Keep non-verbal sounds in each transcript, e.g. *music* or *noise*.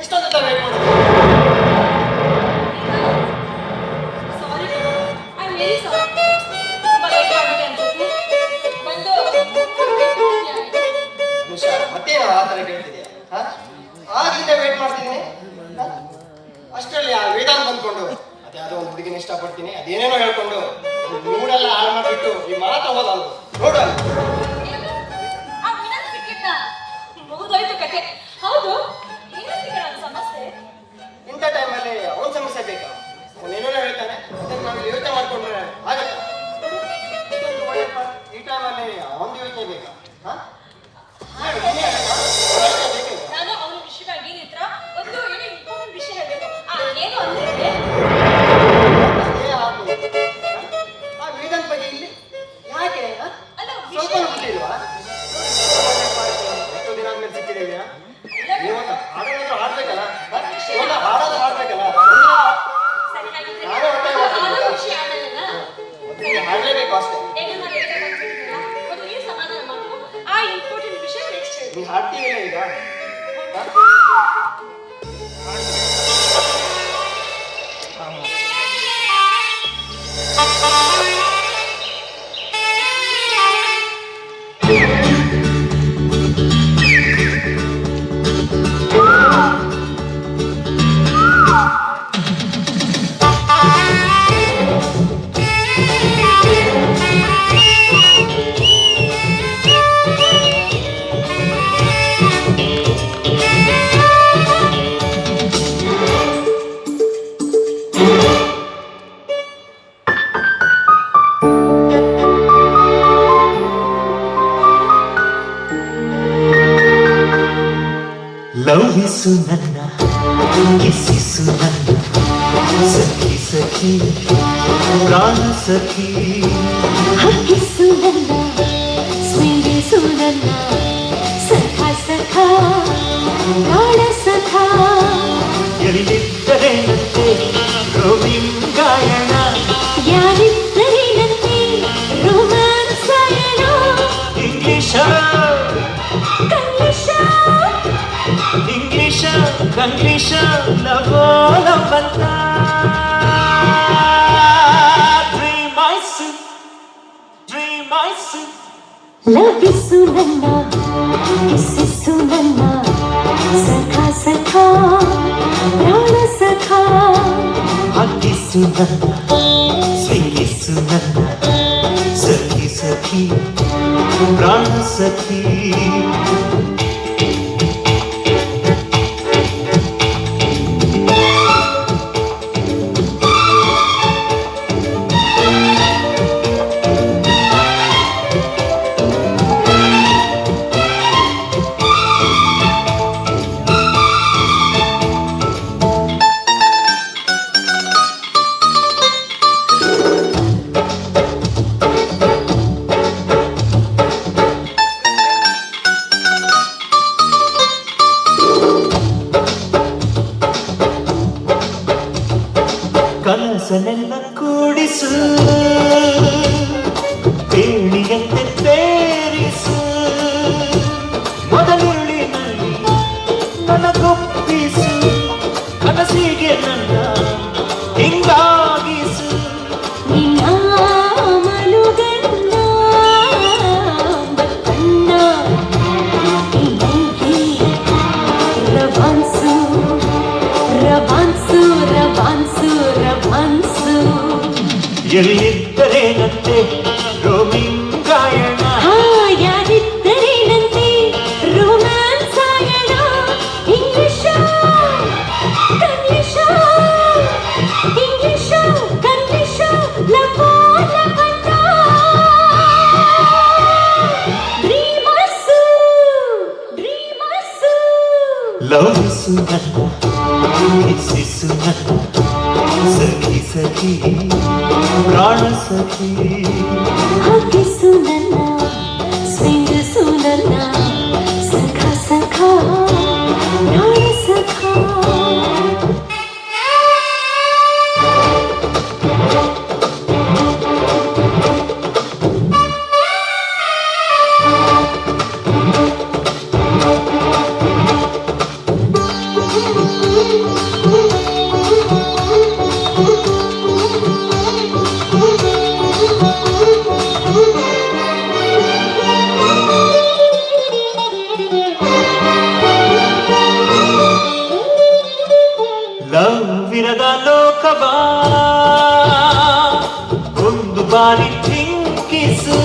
ಇಷ್ಟೊಂದು ಎಷ್ಟೊಂದು ವೇಟ್ ಮಾಡೋದು ಮತ್ತೆ ಆ ಥರ ಕೇಳ್ತಿದ್ಯಾ ಆಗಿಂದ ವೇಟ್ ಮಾಡ್ತಿದ್ದೀನಿ ಅಷ್ಟರಲ್ಲಿ ಆ ವೇದಾಂತ ಬಂದ್ಕೊಂಡು ಅದೇ ಯಾವುದೋ ಒಂದು ಹುಡುಗಿನ ಇಷ್ಟಪಡ್ತೀನಿ ಅದೇನೇನೋ ಹೇಳ್ಕೊಂಡು ಮೂಡೆಲ್ಲ ಹಾಳು ಮಾಡಿಬಿಟ್ಟು ಈ ಮಾತು ಹೋದ ನೋಡು Yeah. *laughs* ಲವಿಸು ನನ್ನ ಕಿಸಿಸು ನನ್ನ ಸಖಿ ಸಖಿ ಪ್ರಾಣ ಸಖಿ ಹಕ್ಕಿಸು Condition the whole of Dream I see, dream I see. Love is Sunana, kiss is Sunana, Sakha Sakha, Rana Sakha. Hot is Sunana, sweet is Sunana, Sakhi Sakhi, Rana Sakhi. ಸೊನ್ನೆನ್ನ ಕೂಡಿಸು. ಎಲ್ಲಿದ್ದರೇನಂತೆ roaming ಗಾಯಣ ಹಾ ಯಾರಿದ್ದರೇನಂತೆ romance ಆಯಣ English ಕನ್ಲಿಷ English ಕನ್ಲಿಷ ಲಪೋ ಲಪಟ ಡ್ರೀಮರ್ಸು ಡ್ರೀಮರ್ಸು ಲವಿಸು ನನ್ನ ಕಿಸಿಸು ನನ್ನ సఖి సఖి ప్రాణ సఖి. సునన్నా స్నేహ సునన్నా సఖా సఖా. ಲೋಕವಾ? ಒಂದು ಬಾರಿ ಥಿಂಕಿಸು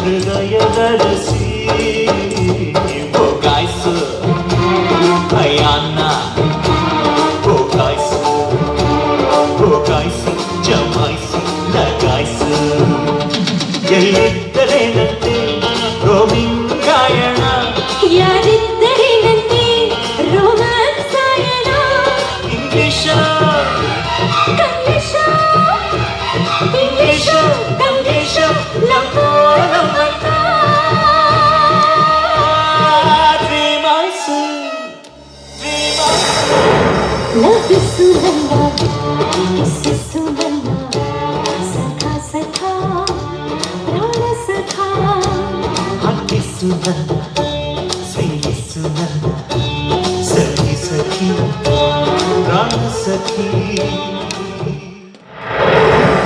ಹೃದಯ ಧರಿಸಿ ಹೋಗಾಯ್ಸು ಭಯಾನ್ನ ಹೋಗಾಯ್ಸು ಹೋಗಾಯ್ಸು ಎಲ್ಲಿದ್ದರೇನಂತೆ ರೋಮಿಂಗಾಯಣ ಯಾರಿದ್ದರೇನಂತೆ ರೋಮಾನ್ಸ್ ಸಾಯಣ ಇಂಗ್ಲಿಷ ಕಂಗ್ಲೀಷ ಇಂಗ್ಲೀಷ ಕಂಗ್ಲೀಷ ಲಂಬೋ ಲಂಬಟ ದ್ವಿಮಾಯ್ಸು ದ್ವಿಮಾಯ್ಸು ಲಭಿಸು ನನ್ನ ಕಿಸಿಸು Christmas.